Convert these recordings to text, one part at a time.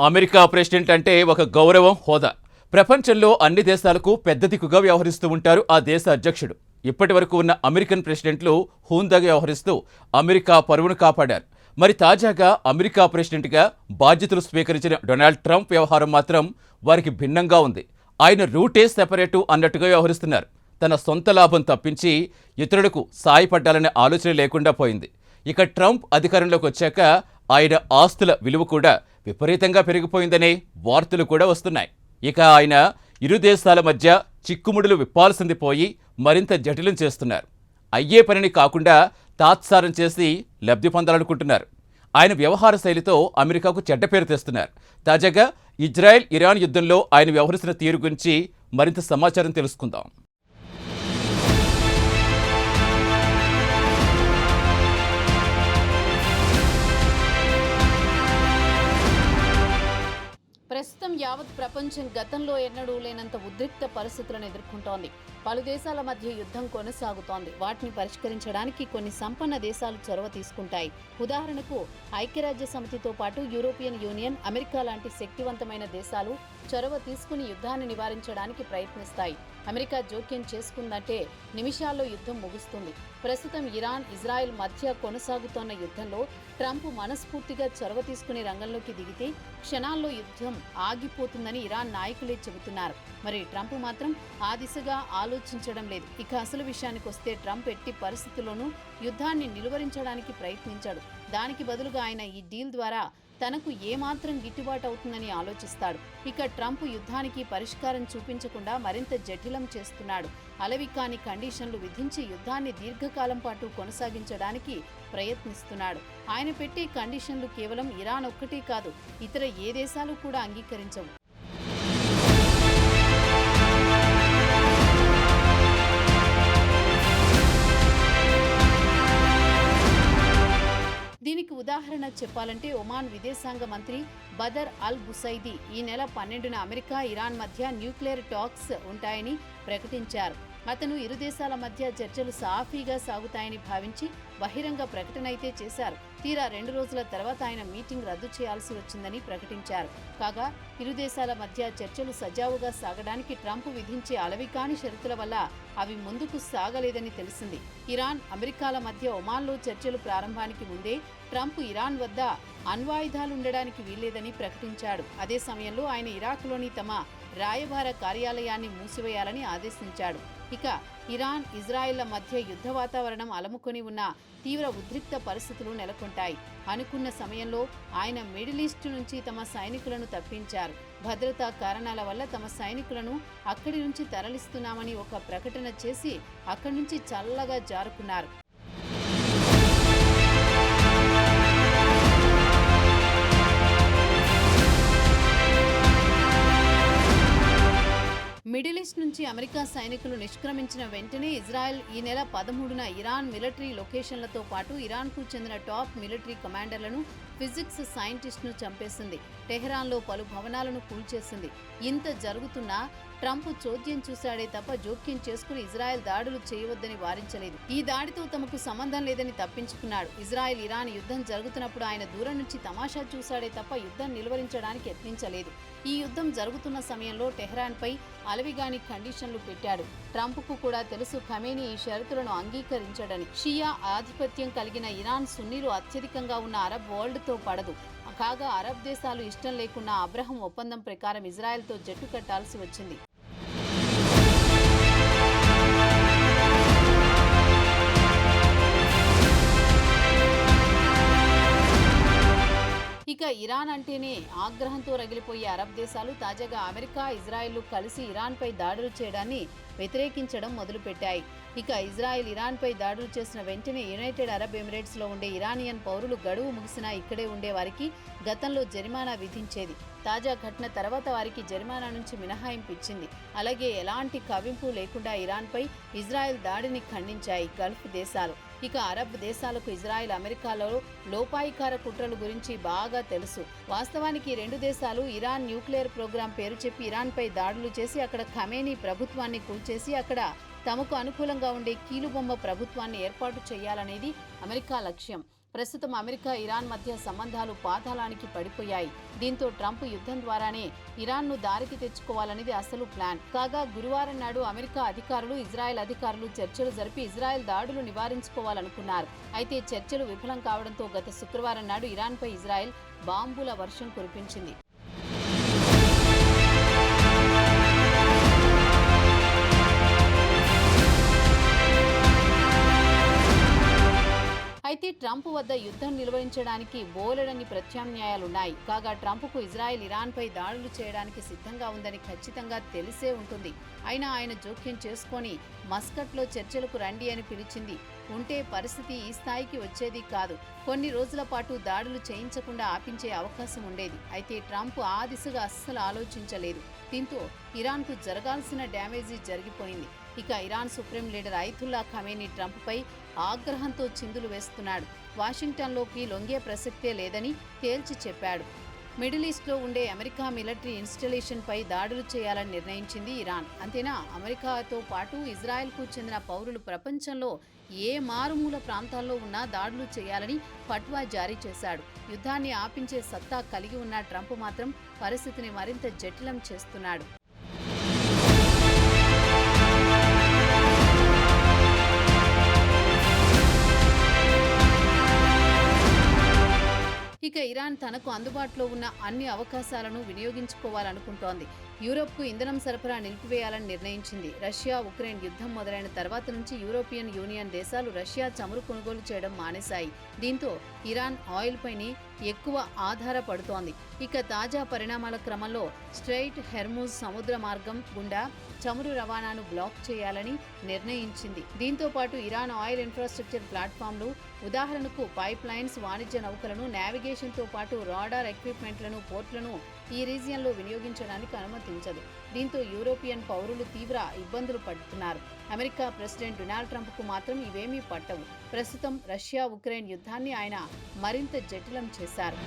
America president అంటే ఒక గౌరవం హోదా. ప్రపంచంలో అన్ని దేశాలకు పెద్ద దిక్కుగా వ్యవహరిస్తూ ఉంటారు ఆ దేశ అధ్యక్షుడు. ఇప్పటి వరకు ఉన్న అమెరికన్ ప్రెసిడెంట్లు హూందాగా వ్యవహరిస్తూ అమెరికా పరువును కాపాడారు. మరి తాజాగా అమెరికా ప్రెసిడెంట్గా బాధ్యతలు స్వీకరించిన డొనాల్డ్ ట్రంప్ వ్యవహారం మాత్రం వారికి భిన్నంగా ఉంది. ఆయన రూటే సెపరేటు అన్నట్టుగా వ్యవహరిస్తున్నారు. తన సొంత లాభం తప్పించి ఇతరులకు సాయపడ్డాలనే ఆలోచన లేకుండా పోయింది. ఇక ట్రంప్ అధికారంలోకి వచ్చాక ఆయన ఆస్తుల విలువ కూడా విపరీతంగా పెరిగిపోయిందనే వార్తలు కూడా వస్తున్నాయి. ఇక ఆయన ఇరు దేశాల మధ్య చిక్కుముడులు విప్పాల్సింది పోయి మరింత జటిలం చేస్తున్నారు. అయ్యే పనిని కాకుండా తాత్సారం చేసి లబ్ధి పొందాలనుకుంటున్నారు. ఆయన వ్యవహార శైలితో అమెరికాకు చెడ్డ పేరు తెస్తున్నారు. తాజాగా ఇజ్రాయెల్ ఇరాన్ యుద్ధంలో ఆయన వ్యవహరిస్తున్న తీరు గురించి మరింత సమాచారం తెలుసుకుందాం. tres ప్రస్తుతం యావత్ ప్రపంచం గతంలో ఎన్నడూ లేనంత ఉద్రిక్త పరిస్థితులను ఎదుర్కొంటోంది. పలు దేశాల మధ్య యుద్ధం కొనసాగుతోంది. వాటిని పరిష్కరించడానికి కొన్ని సంపన్న దేశాలు చొరవ తీసుకుంటాయి. ఉదాహరణకు ఐక్యరాజ్య సమితితో పాటు యూరోపియన్ యూనియన్ అమెరికా లాంటి శక్తివంతమైన దేశాలు చొరవ తీసుకుని యుద్ధాన్ని నివారించడానికి ప్రయత్నిస్తాయి. అమెరికా జోక్యం చేసుకుందంటే నిమిషాల్లో యుద్ధం ముగుస్తుంది. ప్రస్తుతం ఇరాన్ ఇజ్రాయెల్ మధ్య కొనసాగుతోన్న యుద్ధంలో ట్రంప్ మనస్ఫూర్తిగా చొరవ తీసుకుని రంగంలోకి దిగితే క్షణాల్లో యుద్ధం ఆగిపోతుందని ఇరాన్ నాయకులే చెబుతున్నారు. మరి ట్రంప్ మాత్రం ఆ దిశగా ఆలోచించడం లేదు. ఇక అసలు విషయానికి వస్తే ట్రంప్ ఎట్టి పరిస్థితుల్లోనూ యుద్ధాన్ని నిలువరించడానికి ప్రయత్నించాడు. దానికి బదులుగా ఆయన ఈ డీల్ ద్వారా తనకు ఏమాత్రం గిట్టుబాటు అవుతుందని ఆలోచిస్తాడు. ఇక ట్రంప్ యుద్ధానికి పరిష్కారం చూపించకుండా మరింత జటిలం చేస్తున్నాడు. అలవి కాని కండిషన్లు విధించి యుద్ధాన్ని దీర్ఘకాలం పాటు కొనసాగించడానికి ప్రయత్నిస్తున్నాడు. ఆయన పెట్టే కండిషన్లు కేవలం ఇరాన్ ఒక్కటే కాదు ఇతర ఏ దేశాలు కూడా అంగీకరించవు. దీనికి ఉదాహరణ చెప్పాలంటే ఒమాన్ విదేశాంగ మంత్రి బదర్ అల్ బుసైది ఈ నెల పన్నెండున అమెరికా ఇరాన్ మధ్య న్యూక్లియర్ టాక్స్ ఉంటాయని ప్రకటించారు. అతను ఇరు దేశాల మధ్య చర్చలు సాఫీగా సాగుతాయని భావించి బహిరంగ ప్రకటన అయితే చేశారు. తీరా రెండు రోజుల తర్వాత ఆయన మీటింగ్ రద్దు చేయాల్సి వచ్చిందని ప్రకటించారు. కాగా ఇరు దేశాల మధ్య చర్చలు సజావుగా సాగడానికి ట్రంప్ విధించే అలవికాని షరతుల వల్ల అవి ముందుకు సాగలేదని తెలిసింది. ఇరాన్ అమెరికాల మధ్య ఒమాన్లో చర్చలు ప్రారంభానికి ముందే ట్రంప్ ఇరాన్ వద్ద అణ్వాయుధాలుండడానికి వీల్లేదని ప్రకటించాడు. అదే సమయంలో ఆయన ఇరాక్లోని తమ రాయబార కార్యాలయాన్ని మూసివేయాలని ఆదేశించాడు. ఇక ఇరాన్ ఇజ్రాయెళ్ళ మధ్య యుద్ధ వాతావరణం అలముకొని ఉన్న తీవ్ర ఉద్రిక్త పరిస్థితులు నెలకొంటాయి. అనుకున్న సమయంలో ఆయన మిడిల్ ఈస్ట్ నుంచి తమ సైనికులను తప్పించారు. భద్రతా కారణాల వల్ల తమ సైనికులను అక్కడి నుంచి తరలిస్తున్నామని ఒక ప్రకటన చేసి అక్కడి నుంచి చల్లగా జారుకున్నారు. మిడిల్ ఈస్ట్ నుంచి అమెరికా సైనికులు నిష్క్రమించిన వెంటనే ఇజ్రాయెల్ ఈ నెల పదమూడున ఇరాన్ మిలిటరీ లొకేషన్లతో పాటు ఇరాన్కు చెందిన టాప్ మిలిటరీ కమాండర్లను ఫిజిక్స్ సైంటిస్ట్ను చంపేసింది. టెహ్రాన్లో పలు భవనాలను కూల్చేసింది. ఇంత జరుగుతున్నా ట్రంప్ చోద్యం చూశాడే తప్ప జోక్యం చేసుకుని ఇజ్రాయెల్ దాడులు చేయవద్దని వారించలేదు. ఈ దాడితో తమకు సంబంధం లేదని తప్పించుకున్నాడు. ఇజ్రాయెల్ ఇరాన్ యుద్ధం జరుగుతున్నప్పుడు ఆయన దూరం నుంచి తమాషా చూశాడే తప్ప యుద్ధం నిలువరించడానికి యత్నించలేదు. ఈ యుద్ధం జరుగుతున్న సమయంలో టెహ్రాన్పై అలవిగాని కండిషన్లు పెట్టాడు. ట్రంప్కు కూడా తెలుసు ఖమేని ఈ షరతులను అంగీకరించడని. షియా ఆధిపత్యం కలిగిన ఇరాన్ సున్నీలు అత్యధికంగా ఉన్న అరబ్ వరల్డ్తో పడదు. కాగా అరబ్ దేశాలు ఇష్టం లేకున్నా అబ్రహం ఒప్పందం ప్రకారం ఇజ్రాయెల్తో జట్టు కట్టాల్సి వచ్చింది. ఇక ఇరాన్ అంటేనే ఆగ్రహంతో రగిలిపోయే అరబ్ దేశాలు తాజాగా అమెరికా ఇజ్రాయెల్ కలిసి ఇరాన్పై దాడులు చేయడాన్ని వ్యతిరేకించడం మొదలుపెట్టాయి. ఇక ఇజ్రాయెల్ ఇరాన్పై దాడులు చేసిన వెంటనే యునైటెడ్ అరబ్ ఎమిరేట్స్లో ఉండే ఇరానియన్ పౌరులు గడువు ముగిసినా ఇక్కడే ఉండే వారికి గతంలో జరిమానా విధించేది. తాజా ఘటన తర్వాత వారికి జరిమానా నుంచి మినహాయింపు ఇచ్చింది. అలాగే ఎలాంటి కవింపు లేకుండా ఇరాన్పై ఇజ్రాయెల్ దాడిని ఖండించాయి గల్ఫ్ దేశాలు. ఇక అరబ్ దేశాలకు ఇజ్రాయెల్ అమెరికాలో లోపాయికార కుట్రల గురించి బాగా తెలుసు. వాస్తవానికి రెండు దేశాలు ఇరాన్ న్యూక్లియర్ ప్రోగ్రాం పేరు చెప్పి ఇరాన్పై దాడులు చేసి అక్కడ ఖమేనీ ప్రభుత్వాన్ని కూల్చేసి అక్కడ తమకు అనుకూలంగా ఉండే కీలుబొమ్మ ప్రభుత్వాన్ని ఏర్పాటు చేయాలనేది అమెరికా లక్ష్యం. ప్రస్తుతం అమెరికా ఇరాన్ మధ్య సంబంధాలు పాతాళానికి పడిపోయాయి. దీంతో ట్రంప్ యుద్ధం ద్వారానే ఇరాన్ను దారికి తెచ్చుకోవాలనేది అసలు ప్లాన్. కాగా గురువారం నాడు అమెరికా అధికారులు ఇజ్రాయెల్ అధికారులు చర్చలు జరిపి ఇజ్రాయెల్ దాడులు నివారించుకోవాలనుకున్నారు. అయితే చర్చలు విఫలం కావడంతో గత శుక్రవారం నాడు ఇరాన్పై ఇజ్రాయెల్ బాంబుల వర్షం కురిపించింది. అయితే ట్రంప్ వద్ద యుద్ధం నిలువరించడానికి బోలెడని ప్రత్యామ్నాయాలున్నాయి. కాగా ట్రంప్కు ఇజ్రాయెల్ ఇరాన్పై దాడులు చేయడానికి సిద్ధంగా ఉందని ఖచ్చితంగా తెలిసే ఉంటుంది. అయినా ఆయన జోక్యం చేసుకొని మస్కట్లో చర్చలకు రండి అని పిలిచింది. ఉంటే పరిస్థితి ఈ స్థాయికి వచ్చేది కాదు. కొన్ని రోజుల పాటు దాడులు చేయించకుండా ఆపించే అవకాశం ఉండేది. అయితే ట్రంప్ ఆ దిశగా అస్సలు ఆలోచించలేదు. దీంతో ఇరాన్కు జరగాల్సిన డ్యామేజీ జరిగిపోయింది. ఇక Iran supreme leader Ayatollah Khamenei ట్రంప్పై ఆగ్రహంతో చిందులు వేస్తున్నాడు. వాషింగ్టన్లోకి లొంగే ప్రసక్తే లేదని తేల్చి చెప్పాడు. మిడిల్ ఈస్ట్లో ఉండే అమెరికా మిలిటరీ ఇన్స్టలేషన్పై దాడులు చేయాలని నిర్ణయించింది ఇరాన్. అంతేనా? అమెరికాతో పాటు ఇజ్రాయెల్కు చెందిన పౌరులు ప్రపంచంలో ఏ మారుమూల ప్రాంతాల్లో ఉన్నా దాడులు చేయాలని ఫట్వా జారీ చేశాడు. యుద్ధాన్ని ఆపించే సత్తా కలిగి ఉన్న ట్రంప్ మాత్రం పరిస్థితిని మరింత జటిలం చేస్తున్నాడు. ఇక ఇరాన్ తనకు అందుబాటులో ఉన్న అన్ని అవకాశాలను వినియోగించుకోవాలనుకుంటోంది. యూరోప్కు ఇంధనం సరఫరా నిలిపివేయాలని నిర్ణయించింది. రష్యా ఉక్రెయిన్ యుద్ధం మొదలైన తర్వాత నుంచి యూరోపియన్ యూనియన్ దేశాలు రష్యా చమురు కొనుగోలు చేయడం మానేశాయి. దీంతో ఇరాన్ ఆయిల్ పైనే ఎక్కువ ఆధారపడుతోంది. ఇక తాజా పరిణామాల క్రమంలో స్ట్రైట్ హెర్మూజ్ సముద్ర మార్గం గుండా చమురు రవాణాను బ్లాక్ చేయాలని నిర్ణయించింది. దీంతో పాటు ఇరాన్ ఆయిల్ ఇన్ఫ్రాస్ట్రక్చర్ ప్లాట్ఫామ్లు ఉదాహరణకు పైప్ లైన్స్ వాణిజ్య నౌకలను నావిగేషన్తో పాటు రాడార్ ఎక్విప్మెంట్లను పోర్ట్లను ఈ రీజియన్లో వినియోగించడానికి అనుమతించదు. దీంతో యూరోపియన్ పౌరులు తీవ్ర ఇబ్బందులు పడుతున్నారు. అమెరికా ప్రెసిడెంట్ డొనాల్డ్ ట్రంప్కు మాత్రం ఇవేమీ పట్టవు. ప్రస్తుతం రష్యా ఉక్రెయిన్ యుద్ధాన్ని ఆయన మరింత జటిలం చేశారు.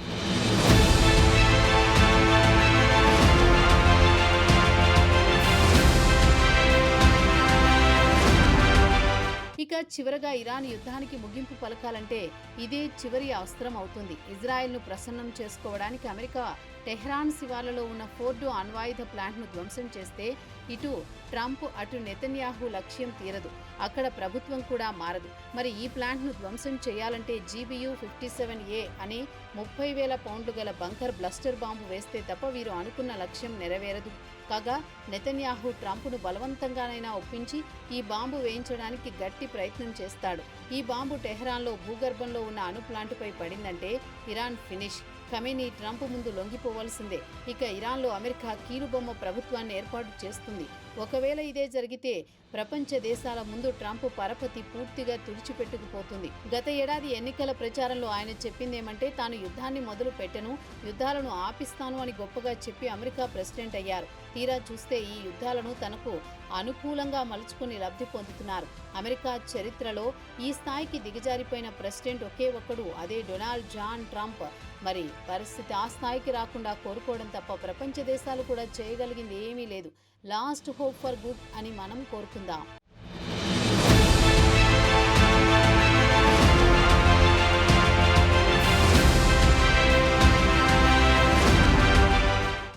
ఇక చివరగా ఇరాన్ యుద్ధానికి ముగింపు పలకాలంటే ఇదే చివరి అవసరం అవుతుంది. ఇజ్రాయెల్ను ప్రసన్నం చేసుకోవడానికి అమెరికా టెహ్రాన్ శివార్లలో ఉన్న ఫోర్డు అణ్వాయుధ ప్లాంట్ను ధ్వంసం చేస్తే ఇటు ట్రంప్ అటు నెతన్యాహు లక్ష్యం తీరదు. అక్కడ ప్రభుత్వం కూడా మారదు. మరి ఈ ప్లాంట్ను ధ్వంసం చేయాలంటే జీబీయూ ఫిఫ్టీ సెవెన్ ఏ అనే ముప్పై వేల పౌండ్లు గల బంకర్ బ్లస్టర్ బాంబు వేస్తే తప్ప వీరు అనుకున్న లక్ష్యం నెరవేరదు. కాగా నెతన్యాహు ట్రంప్ను బలవంతంగానైనా ఒప్పించి ఈ బాంబు వేయించడానికి గట్టి ప్రయత్నం చేస్తాడు. ఈ బాంబు టెహ్రాన్లో భూగర్భంలో ఉన్న అణు ప్లాంటుపై పడిందంటే ఇరాన్ ఫినిష్. ఖమేనీ ట్రంప్ ముందు లొంగిపోవాల్సిందే. ఇక ఇరాన్లో అమెరికా కీలుబొమ్మ ప్రభుత్వాన్ని ఏర్పాటు చేస్తుంది. ఒకవేళ ఇదే జరిగితే ప్రపంచ దేశాల ముందు ట్రంప్ పరపతి పూర్తిగా తుడిచిపెట్టుకుపోతుంది. గత ఏడాది ఎన్నికల ప్రచారంలో ఆయన చెప్పిందేమంటే తాను యుద్ధాన్ని మొదలు పెట్టను యుద్ధాలను ఆపిస్తాను అని గొప్పగా చెప్పి అమెరికా ప్రెసిడెంట్ అయ్యారు. తీరా చూస్తే ఈ యుద్ధాలను తనకు అనుకూలంగా మలుచుకుని లబ్ధి పొందుతున్నారు. అమెరికా చరిత్రలో ఈ స్థాయికి దిగజారిపోయిన ప్రెసిడెంట్ ఒకే ఒక్కడు అదే డొనాల్డ్ జాన్ ట్రంప్. మరి పరిస్థితి ఆ స్థాయికి రాకుండా కోరుకోవడం తప్ప ప్రపంచ దేశాలు కూడా చేయగలిగింది ఏమీ లేదు. లాస్ట్ హోప్ ఫర్ గుడ్ అని మనం కోరుకుందాం.